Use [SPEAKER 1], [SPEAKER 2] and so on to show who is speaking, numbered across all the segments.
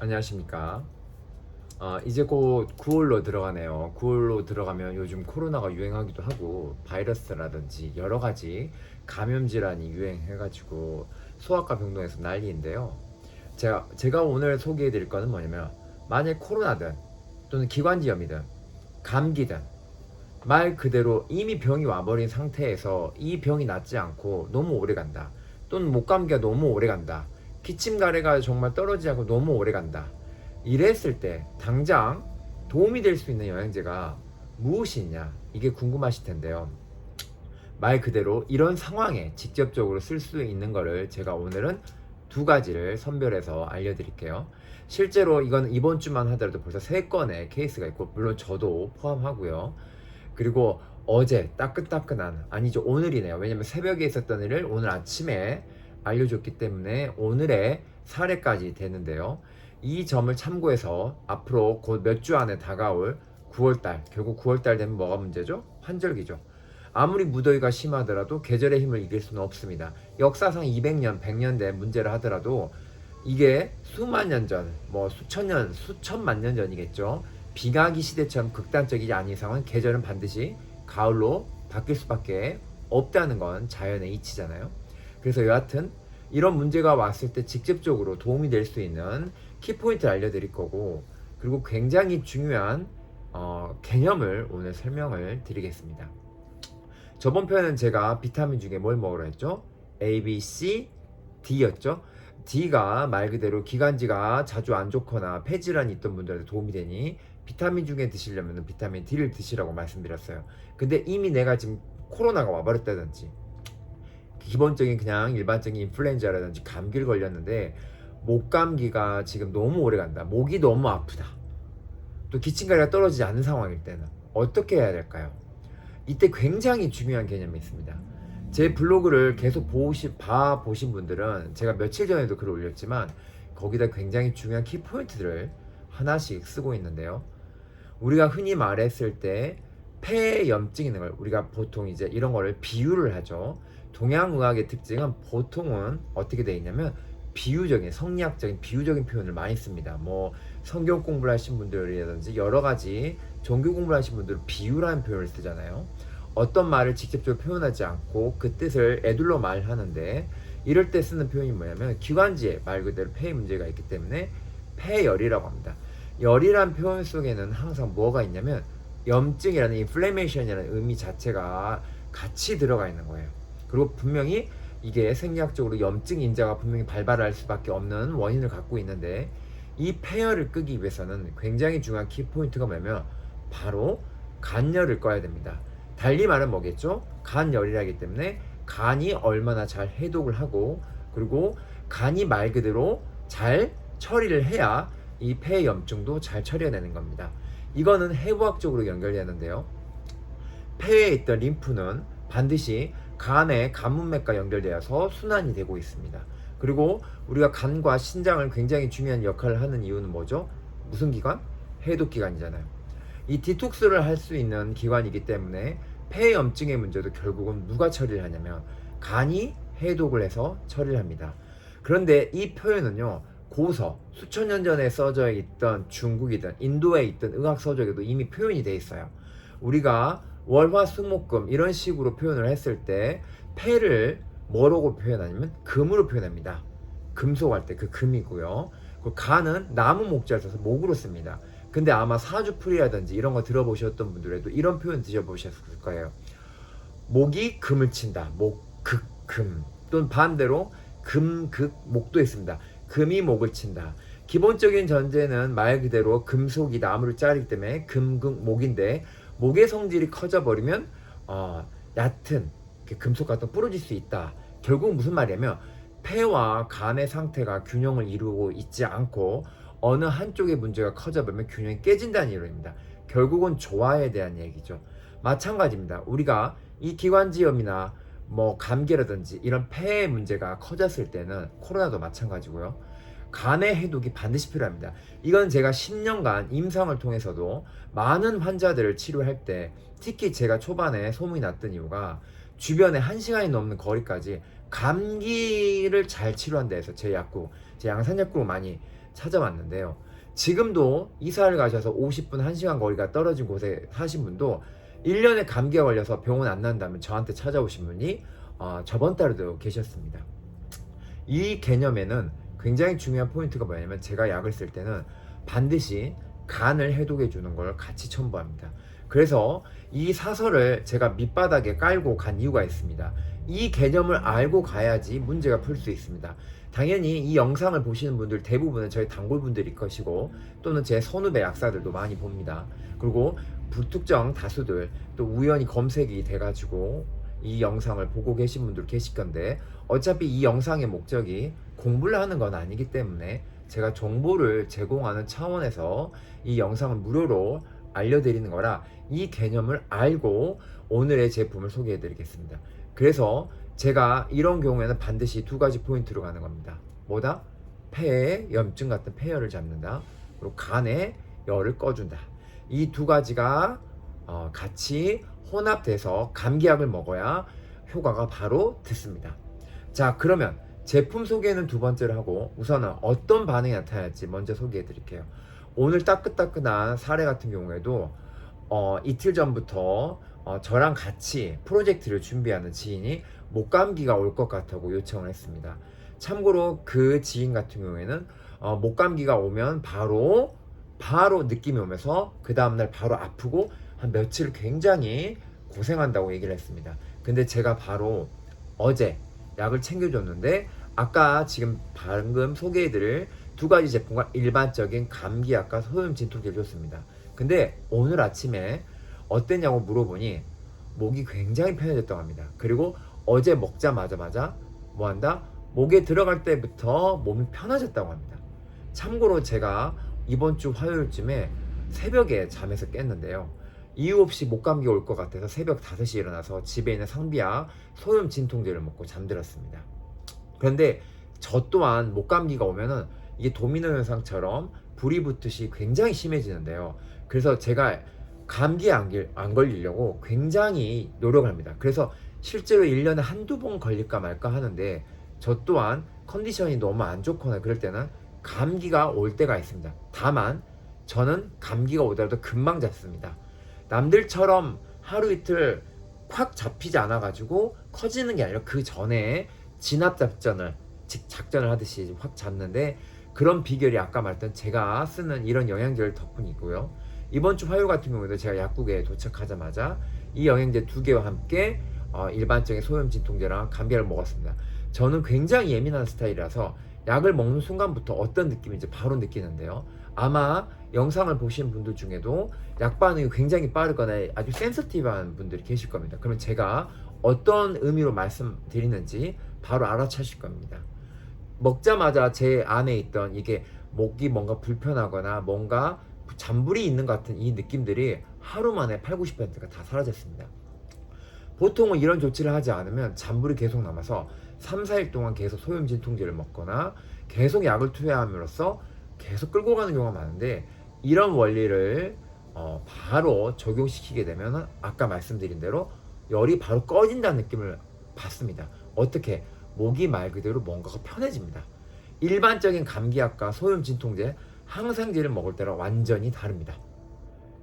[SPEAKER 1] 안녕하십니까. 어, 이제 곧 9월로 들어가네요. 9월로 들어가면 요즘 코로나가 유행하기도 하고 바이러스라든지 여러 가지 감염 질환이 유행해가지고 소아과 병동에서 난리인데요. 제가 제가 오늘 소개해드릴 거는 뭐냐면 만약 코로나든 또는 기관지염이든 감기든 말 그대로 이미 병이 와버린 상태에서 이 병이 낫지 않고 너무 오래 간다. 또는 목감기가 너무 오래 간다. 기침 가래가 정말 떨어지지 않고 너무 오래 간다. 이랬을 때 당장 도움이 될 수 있는 영양제가 무엇이 있냐 이게 궁금하실 텐데요. 말 그대로 이런 상황에 직접적으로 쓸 수 있는 거를 제가 오늘은 두 가지를 선별해서 알려드릴게요. 실제로 이건 이번 주만 하더라도 벌써 세 건의 케이스가 있고 물론 저도 포함하고요. 그리고 어제 따끈따끈한 아니죠 오늘이네요. 왜냐면 새벽에 있었던 일을 오늘 아침에 알려줬기 때문에 오늘의 사례까지 되는데요. 이 점을 참고해서 앞으로 곧 몇 주 안에 다가올 9월달 결국 9월달 되면 뭐가 문제죠? 환절기죠. 아무리 무더위가 심하더라도 계절의 힘을 이길 수는 없습니다. 역사상 200년, 100년 된 문제를 하더라도 이게 수만 년 전, 뭐 수천 년, 수천만 년 전이겠죠. 비가기 시대처럼 극단적이지 않은 이상은 계절은 반드시 가을로 바뀔 수밖에 없다는 건 자연의 이치잖아요. 그래서 여하튼 이런 문제가 왔을 때 직접적으로 도움이 될 수 있는 키포인트를 알려드릴 거고 그리고 굉장히 중요한 어, 개념을 오늘 설명을 드리겠습니다. 저번 편은 제가 비타민 중에 뭘 먹으라 했죠? A, B, C, D였죠? D가 말 그대로 기관지가 자주 안 좋거나 폐질환이 있던 분들한테 도움이 되니 비타민 중에 드시려면 비타민 D를 드시라고 말씀드렸어요. 근데 이미 내가 지금 코로나가 와버렸다든지 기본적인 그냥 일반적인 인플루엔자라든지 감기를 걸렸는데 목 감기가 지금 너무 오래 간다. 목이 너무 아프다. 또 기침가리가 떨어지지 않는 상황일 때는 어떻게 해야 될까요? 이때 굉장히 중요한 개념이 있습니다. 제 블로그를 계속 보시, 봐 보신 분들은 제가 며칠 전에도 글을 올렸지만 거기다 굉장히 중요한 키포인트들을 하나씩 쓰고 있는데요. 우리가 흔히 말했을 때 폐염증 있는 걸 우리가 보통 이제 이런 거를 비유를 하죠. 동양의학의 특징은 보통은 어떻게 돼 있냐면 비유적인 성리학적인 비유적인 표현을 많이 씁니다. 뭐 성경 공부를 하신 분들이라든지 여러 가지 종교 공부를 하신 분들은 비유라는 표현을 쓰잖아요. 어떤 말을 직접적으로 표현하지 않고 그 뜻을 애둘러 말하는데 이럴 때 쓰는 표현이 뭐냐면 기관지에 말 그대로 폐에 문제가 있기 때문에 폐열이라고 합니다. 열이란 표현 속에는 항상 뭐가 있냐면 염증이라는 인플레이메이션이라는 의미 자체가 같이 들어가 있는 거예요. 그리고 분명히 이게 생리학적으로 염증 인자가 분명히 발발할 수밖에 없는 원인을 갖고 있는데 이 폐열을 끄기 위해서는 굉장히 중요한 키포인트가 뭐냐면 바로 간열을 꺼야 됩니다. 달리 말은 뭐겠죠? 간열이라기 때문에 간이 얼마나 잘 해독을 하고 그리고 간이 말 그대로 잘 처리를 해야 이 폐염증도 잘 처리해내는 겁니다. 이거는 해부학적으로 연결되는데요. 폐에 있던 림프는 반드시 간의 간문맥과 연결되어서 순환이 되고 있습니다. 그리고 우리가 간과 신장을 굉장히 중요한 역할을 하는 이유는 뭐죠? 무슨 기관? 해독 기관이잖아요. 이 디톡스를 할 수 있는 기관이기 때문에 폐염증의 문제도 결국은 누가 처리를 하냐면 간이 해독을 해서 처리를 합니다. 그런데 이 표현은요. 고서 수천 년 전에 써져 있던 중국이든 인도에 있던 의학 서적에도 이미 표현이 돼 있어요. 우리가 월화 수목금 이런 식으로 표현을 했을 때 폐를 뭐라고 표현하냐면 금으로 표현합니다. 금속할 때 그 금이고요. 그 간은 나무 목자를 써서 목으로 씁니다. 근데 아마 사주풀이라든지 이런 거 들어보셨던 분들에도 이런 표현 드셔보셨을 거예요. 목이 금을 친다. 목, 극, 금. 또는 반대로 금, 극, 목도 있습니다. 금이 목을 친다. 기본적인 전제는 말 그대로 금속이 나무를 자르기 때문에 금, 극, 목인데 목의 성질이 커져버리면 어, 얕은 금속 같은 거 부러질 수 있다. 결국 무슨 말이냐면 폐와 간의 상태가 균형을 이루고 있지 않고 어느 한쪽의 문제가 커져버리면 균형이 깨진다는 이론입니다. 결국은 조화에 대한 얘기죠. 마찬가지입니다. 우리가 이 기관지염이나 뭐 감기라든지 이런 폐의 문제가 커졌을 때는 코로나도 마찬가지고요. 간의 해독이 반드시 필요합니다. 이건 제가 10년간 임상을 통해서도 많은 환자들을 치료할 때 특히 제가 초반에 소문이 났던 이유가 주변에 1시간이 넘는 거리까지 감기를 잘 치료한다 해서 제 약국, 제 양산약국을 많이 찾아왔는데요. 지금도 이사를 가셔서 50분, 1시간 거리가 떨어진 곳에 사신 분도 1년에 감기가 걸려서 병원 안 난다면 저한테 찾아오신 분이 어, 저번 달에도 계셨습니다. 이 개념에는 굉장히 중요한 포인트가 뭐냐면 제가 약을 쓸 때는 반드시 간을 해독해 주는 걸 같이 첨부합니다. 그래서 이 사설을 제가 밑바닥에 깔고 간 이유가 있습니다. 이 개념을 알고 가야지 문제가 풀 수 있습니다. 당연히 이 영상을 보시는 분들 대부분은 저희 단골분들일 것이고 또는 제 선후배 약사들도 많이 봅니다. 그리고 불특정 다수들 또 우연히 검색이 돼가지고 이 영상을 보고 계신 분들 계실 건데 어차피 이 영상의 목적이 공부를 하는 건 아니기 때문에 제가 정보를 제공하는 차원에서 이 영상을 무료로 알려드리는 거라 이 개념을 알고 오늘의 제품을 소개해 드리겠습니다. 그래서 제가 이런 경우에는 반드시 두 가지 포인트로 가는 겁니다. 뭐다? 폐에 염증 같은 폐열을 잡는다. 그리고 간에 열을 꺼준다. 이 두 가지가 어, 같이 혼합돼서 감기약을 먹어야 효과가 바로 듣습니다. 자, 그러면 제품 소개는 두 번째로 하고 우선은 어떤 반응이 나타날지 먼저 소개해 드릴게요. 오늘 따끈따끈한 사례 같은 경우에도 어, 이틀 전부터 어, 저랑 같이 프로젝트를 준비하는 지인이 목감기가 올 것 같다고 요청을 했습니다. 참고로 그 지인 같은 경우에는 어, 목감기가 오면 바로 바로 느낌이 오면서 그 다음날 바로 아프고 한 며칠 굉장히 고생한다고 얘기를 했습니다. 근데 제가 바로 어제 약을 챙겨줬는데 아까 지금 방금 소개해드릴 두 가지 제품과 일반적인 감기약과 소염 진통제를 줬습니다. 근데 오늘 아침에 어땠냐고 물어보니 목이 굉장히 편해졌다고 합니다. 그리고 어제 먹자마자 마자 뭐 한다? 목에 들어갈 때부터 몸이 편해졌다고 합니다. 참고로 제가 이번 주 화요일쯤에 새벽에 잠에서 깼는데요. 이유 없이 목감기 올 것 같아서 새벽 5시에 일어나서 집에 있는 상비약 소염 진통제를 먹고 잠들었습니다. 그런데 저 또한 목감기가 오면은 이게 도미노 현상처럼 불이 붙듯이 굉장히 심해지는데요. 그래서 제가 감기에 안, 길- 안 걸리려고 굉장히 노력을 합니다. 그래서 실제로 1년에 한두 번 걸릴까 말까 하는데 저 또한 컨디션이 너무 안 좋거나 그럴 때는 감기가 올 때가 있습니다. 다만 저는 감기가 오더라도 금방 잡습니다. 남들처럼 하루 이틀 확 잡히지 않아 가지고 커지는 게 아니라 그 전에 진압 작전을 즉 작전을 하듯이 확 잡는데 그런 비결이 아까 말했던 제가 쓰는 이런 영양제를 덕분이고요. 이번 주 화요일 같은 경우에도 제가 약국에 도착하자마자 이 영양제 두 개와 함께 어, 일반적인 소염 진통제랑 감기약을 먹었습니다. 저는 굉장히 예민한 스타일이라서 약을 먹는 순간부터 어떤 느낌인지 바로 느끼는데요. 아마 영상을 보신 분들 중에도 약 반응이 굉장히 빠르거나 아주 센서티브한 분들이 계실 겁니다. 그러면 제가 어떤 의미로 말씀드리는지 바로 알아차실 겁니다. 먹자마자 제 안에 있던 이게 목이 뭔가 불편하거나 뭔가 잔불이 있는 것 같은 이 느낌들이 하루 만에 8, 90%가 다 사라졌습니다. 보통은 이런 조치를 하지 않으면 잔불이 계속 남아서 3, 4일 동안 계속 소염 진통제를 먹거나 계속 약을 투여함으로써 계속 끌고 가는 경우가 많은데 이런 원리를 어, 바로 적용시키게 되면 아까 말씀드린 대로 열이 바로 꺼진다는 느낌을 받습니다. 어떻게? 목이 말 그대로 뭔가가 편해집니다. 일반적인 감기약과 소염 진통제, 항생제를 먹을 때랑 완전히 다릅니다.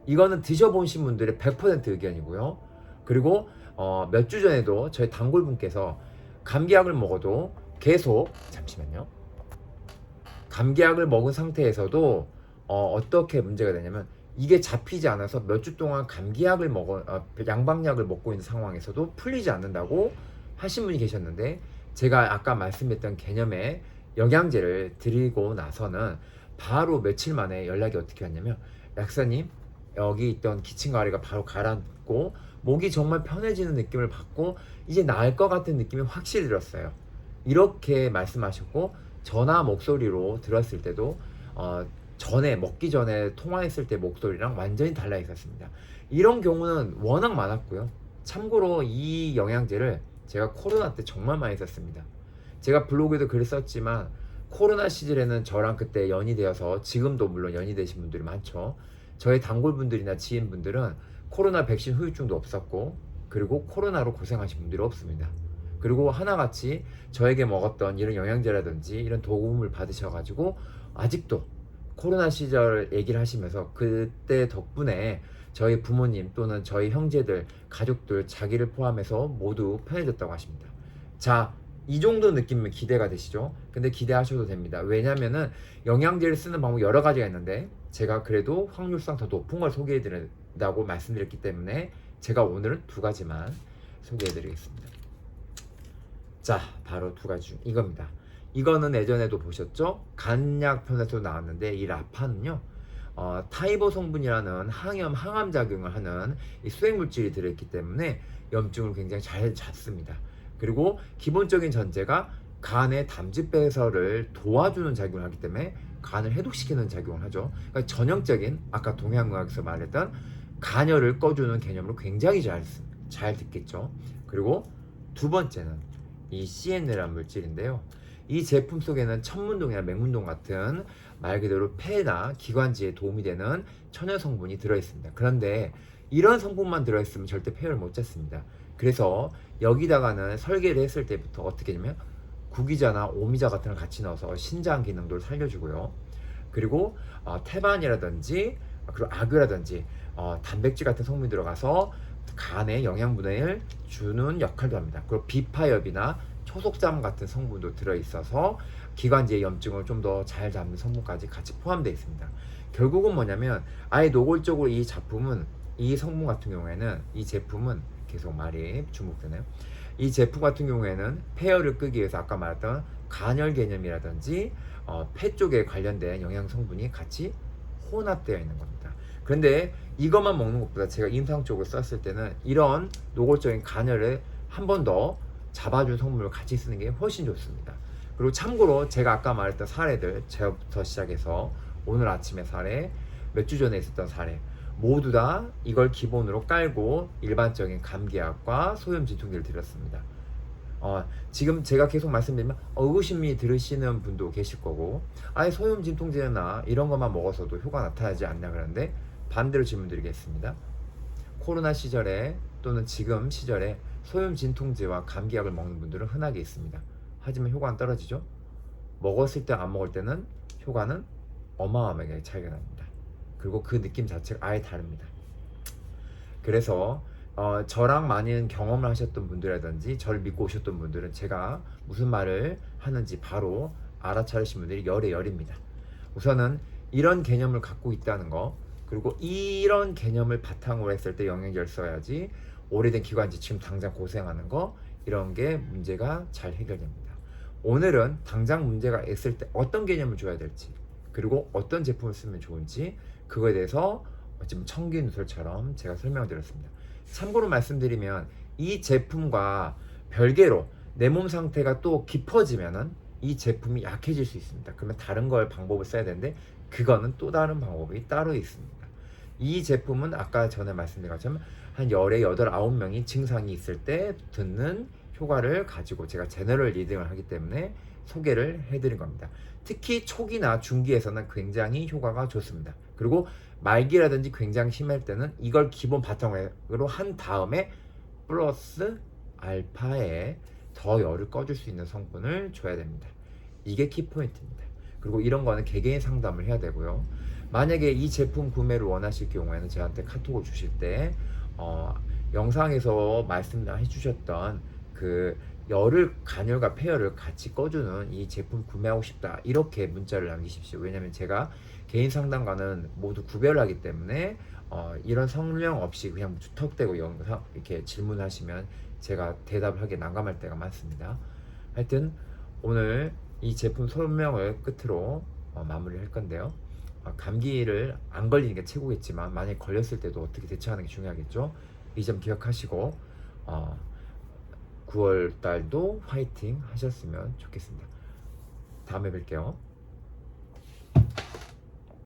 [SPEAKER 1] 이거는 드셔보신 분들의 100% 의견이고요. 그리고 어, 몇 주 전에도 저희 단골분께서 감기약을 먹어도 계속 잠시만요. 감기약을 먹은 상태에서도 어, 어떻게 문제가 되냐면 이게 잡히지 않아서 몇 주 동안 감기약을 먹어 어, 양방약을 먹고 있는 상황에서도 풀리지 않는다고 하신 분이 계셨는데 제가 아까 말씀했던 개념의 영양제를 드리고 나서는 바로 며칠 만에 연락이 어떻게 왔냐면 약사님 여기 있던 기침가리가 바로 가라앉고 목이 정말 편해지는 느낌을 받고 이제 나을 것 같은 느낌이 확실히 들었어요. 이렇게 말씀하셨고 전화 목소리로 들었을 때도 어, 전에 먹기 전에 통화했을 때 목소리랑 완전히 달라 있었습니다. 이런 경우는 워낙 많았고요. 참고로 이 영양제를 제가 코로나 때 정말 많이 썼습니다. 제가 블로그에도 글을 썼지만 코로나 시절에는 저랑 그때 연이 되어서 지금도 물론 연이 되신 분들이 많죠. 저의 단골분들이나 지인분들은 코로나 백신 후유증도 없었고 그리고 코로나로 고생하신 분들이 없습니다. 그리고 하나같이 저에게 먹었던 이런 영양제라든지 이런 도움을 받으셔가지고 아직도 코로나 시절 얘기를 하시면서 그때 덕분에 저희 부모님 또는 저희 형제들, 가족들, 자기를 포함해서 모두 편해졌다고 하십니다. 자, 이 정도 느낌이면 기대가 되시죠? 근데 기대하셔도 됩니다. 왜냐면은 영양제를 쓰는 방법 여러 가지가 있는데 제가 그래도 확률상 더 높은 걸 소개해 드린다고 말씀드렸기 때문에 제가 오늘은 두 가지만 소개해 드리겠습니다. 자, 바로 두 가지 중 이겁니다. 이거는 예전에도 보셨죠? 간약 편에서 나왔는데 이 라파는요. 어, 타이버 성분이라는 항염, 항암 작용을 하는 이 수액 물질이 들어있기 때문에 염증을 굉장히 잘 잡습니다. 그리고 기본적인 전제가 간의 담즙 배설을 도와주는 작용을 하기 때문에 간을 해독시키는 작용을 하죠. 그러니까 전형적인 아까 동양의학에서 말했던 간열을 꺼주는 개념으로 굉장히 잘, 쓰- 잘 듣겠죠. 그리고 두 번째는 이 CNL이라는 물질인데요. 이 제품 속에는 천문동이나 맹문동 같은 말 그대로 폐나 기관지에 도움이 되는 천연 성분이 들어있습니다. 그런데 이런 성분만 들어있으면 절대 폐혈을 못 잡습니다. 그래서 여기다가는 설계를 했을 때부터 어떻게 하냐면 구기자나 오미자 같은 걸 같이 넣어서 신장 기능도 살려주고요. 그리고 어, 태반이라든지 그리고 악유라든지 어, 단백질 같은 성분이 들어가서 간에 영양분을 주는 역할도 합니다. 그리고 비파엽이나 초속잠 같은 성분도 들어있어서 기관지의 염증을 좀 더 잘 잡는 성분까지 같이 포함되어 있습니다. 결국은 뭐냐면 아예 노골적으로 이 작품은 이 성분 같은 경우에는 이 제품은 계속 말이 중복되네요. 이 제품 같은 경우에는 폐혈을 끄기 위해서 아까 말했던 간열 개념이라든지 어, 폐 쪽에 관련된 영양 성분이 같이 혼합되어 있는 겁니다. 그런데 이것만 먹는 것보다 제가 임상적으로 썼을 때는 이런 노골적인 간열을 한 번 더 잡아준 성분을 같이 쓰는 게 훨씬 좋습니다. 그리고 참고로 제가 아까 말했던 사례들 제부터 시작해서 오늘 아침에 사례, 몇 주 전에 있었던 사례 모두 다 이걸 기본으로 깔고 일반적인 감기약과 소염 진통제를 드렸습니다. 어, 지금 제가 계속 말씀드리면 어, 의구심이 들으시는 분도 계실 거고 아예 소염 진통제나 이런 것만 먹어서도 효과 나타나지 않냐 그러는데 반대로 질문 드리겠습니다. 코로나 시절에 또는 지금 시절에 소염 진통제와 감기약을 먹는 분들은 흔하게 있습니다. 하지만 효과는 떨어지죠. 먹었을 때 안 먹을 때는 효과는 어마어마하게 차이가 납니다. 그리고 그 느낌 자체가 아예 다릅니다. 그래서 어, 저랑 많은 경험을 하셨던 분들이라든지 저를 믿고 오셨던 분들은 제가 무슨 말을 하는지 바로 알아차리신 분들이 열의 열입니다. 우선은 이런 개념을 갖고 있다는 거 그리고 이런 개념을 바탕으로 했을 때 영양제를 써야지 오래된 기관지 지금 당장 고생하는 거 이런 게 문제가 잘 해결됩니다. 오늘은 당장 문제가 있을 때 어떤 개념을 줘야 될지 그리고 어떤 제품을 쓰면 좋은지 그거에 대해서 지금 청기 누설처럼 제가 설명을 드렸습니다. 참고로 말씀드리면 이 제품과 별개로 내 몸 상태가 또 깊어지면은 이 제품이 약해질 수 있습니다. 그러면 다른 걸 방법을 써야 되는데 그거는 또 다른 방법이 따로 있습니다. 이 제품은 아까 전에 말씀드린 것처럼 한 열에 여덟 아홉 명이 증상이 있을 때 듣는 효과를 가지고 제가 제너럴 리딩을 하기 때문에 소개를 해드린 겁니다. 특히 초기나 중기에서는 굉장히 효과가 좋습니다. 그리고 말기라든지 굉장히 심할 때는 이걸 기본 바탕으로 한 다음에 플러스 알파에 더 열을 꺼줄 수 있는 성분을 줘야 됩니다. 이게 키포인트입니다. 그리고 이런 거는 개개인 상담을 해야 되고요. 만약에 이 제품 구매를 원하실 경우에는 저한테 카톡을 주실 때 어, 영상에서 말씀해 주셨던 그 열을 간열과 폐열을 같이 꺼주는 이 제품 구매하고 싶다 이렇게 문자를 남기십시오. 왜냐하면 제가 개인 상담과는 모두 구별하기 때문에 어, 이런 설명 없이 그냥 툭대고 영상 이렇게 질문하시면 제가 대답을 하기 난감할 때가 많습니다. 하여튼 오늘 이 제품 설명을 끝으로 어, 마무리할 건데요. 어, 감기를 안 걸리는 게 최고겠지만 만약 걸렸을 때도 어떻게 대처하는 게 중요하겠죠. 이 점 기억하시고 어, 9월 달도 화이팅 하셨으면 좋겠습니다. 다음에 뵐게요.